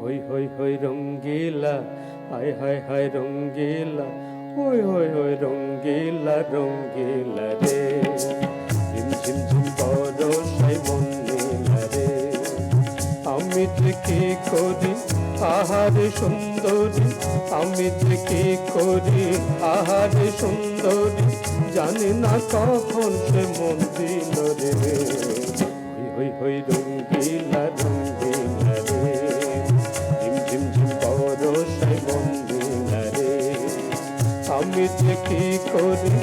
হই হই হই রঙ্গিলা, হায় হায় হায় রঙ্গিলা, হই হই হই রঙ্গিলা রঙ্গিলা রে। ঝিম ঝিম ঝিম বরসাই মন নীলা রে। আমি যে কি করি, আহারে সুন্দরী, আমি যে কি করি, আহারে সুন্দরী, জানি না কখন সে মন রে। হই হই হই রঙ্গিলা রঙ্গিলা আমি যে কি করি?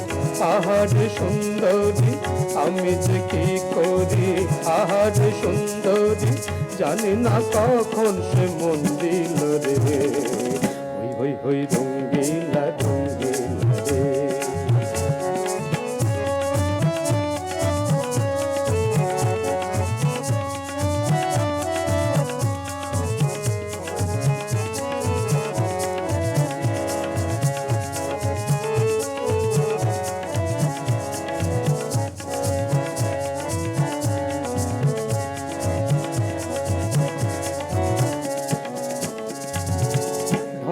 আহার সুন্দরী, আমি যে কি করি? আহার সুন্দরী, জানি না কখন সে মন দিল রে। হই হই হই রঙ্গিলা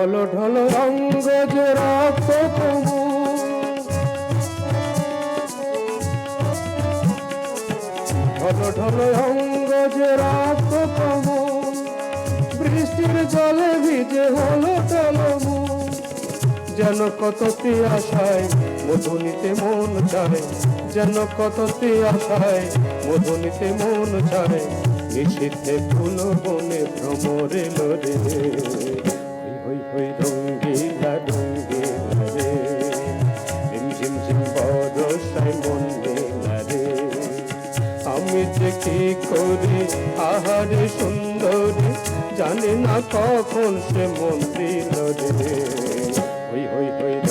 ঢল ঢল কমু ঢল ঢল কমু বৃষ্টির জলে ভিজে হলো টলমু। যেন কত আশায় মধুনিতে মন চায়, যেন কত আশায় মধুনিতে মন চায় নিষিদ্ধে ফুল বনে ভ্রমরে লরে কি করি আহারে সুন্দরী জানি না কখন সে মন দিল রে হই হই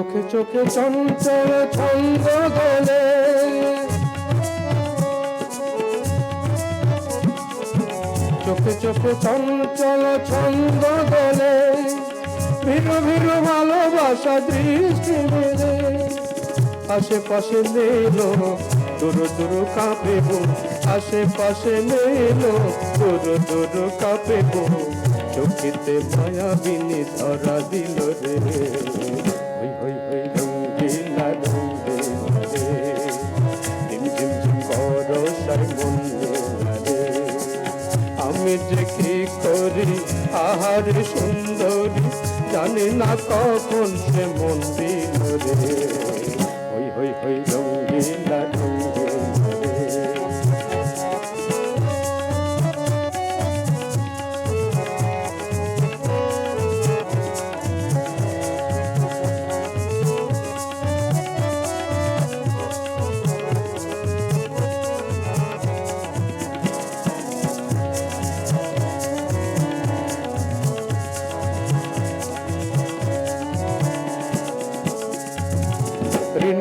চোখে চোখে চঞ্চল ছন্দ গলে চোখে চোখে চঞ্চল ছন্দ গলে ভিড় ভিড় ভালোবাসা দৃষ্টি মেলে। আশেপাশে নেলো দূর দূর কাঁপে আশেপাশে নেলো দূর দূর কাঁপে চোখেতে মায়াবিনী ধরা দিল রে। আহারে সুন্দরী জানি না কখন সে মন্দির রে।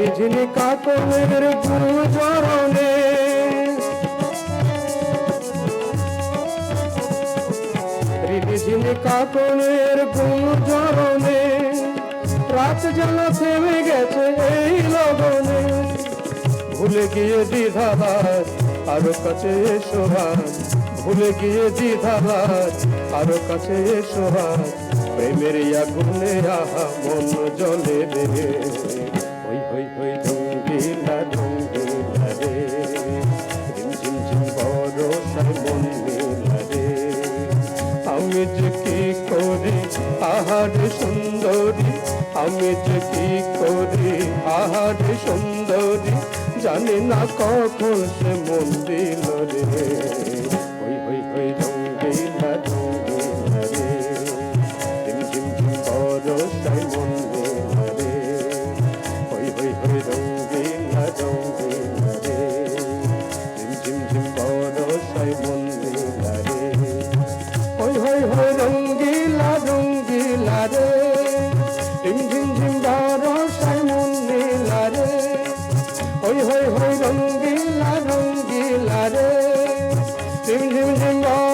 ঝিনি কাকনের গুজরণে ঋণি ঝিনি কাকনের গুজরণে রাত যেন থেমে গেছে এই লগনে। ভুলে গিয়ে দ্বিধাবার আরও কাছে এসো হাত ভুলে গিয়ে দ্বিধাবার আরও কাছে এসো হাত প্রেমের আগুনে আহা, মন জলে রে ওই ওই ওই ঝুঙ্গিলা ঝুঙ্গিলা রে। ঝিম ঝিম ঝিম বড় সার মন মিলা আমি যে কি করি, আহার সুন্দরী, আমি যে কি করি, আহার সুন্দরী, জানি না কখন সে মন দিল রে ওই ওই ওই ঝুঙ্গিলা ঝুঙ্গিলা রে। ঝিম ঝিম ঝিম বড় সার মন রঙ্গিলা রঙ্গিলা রে ঝিম ঝিম ঝিম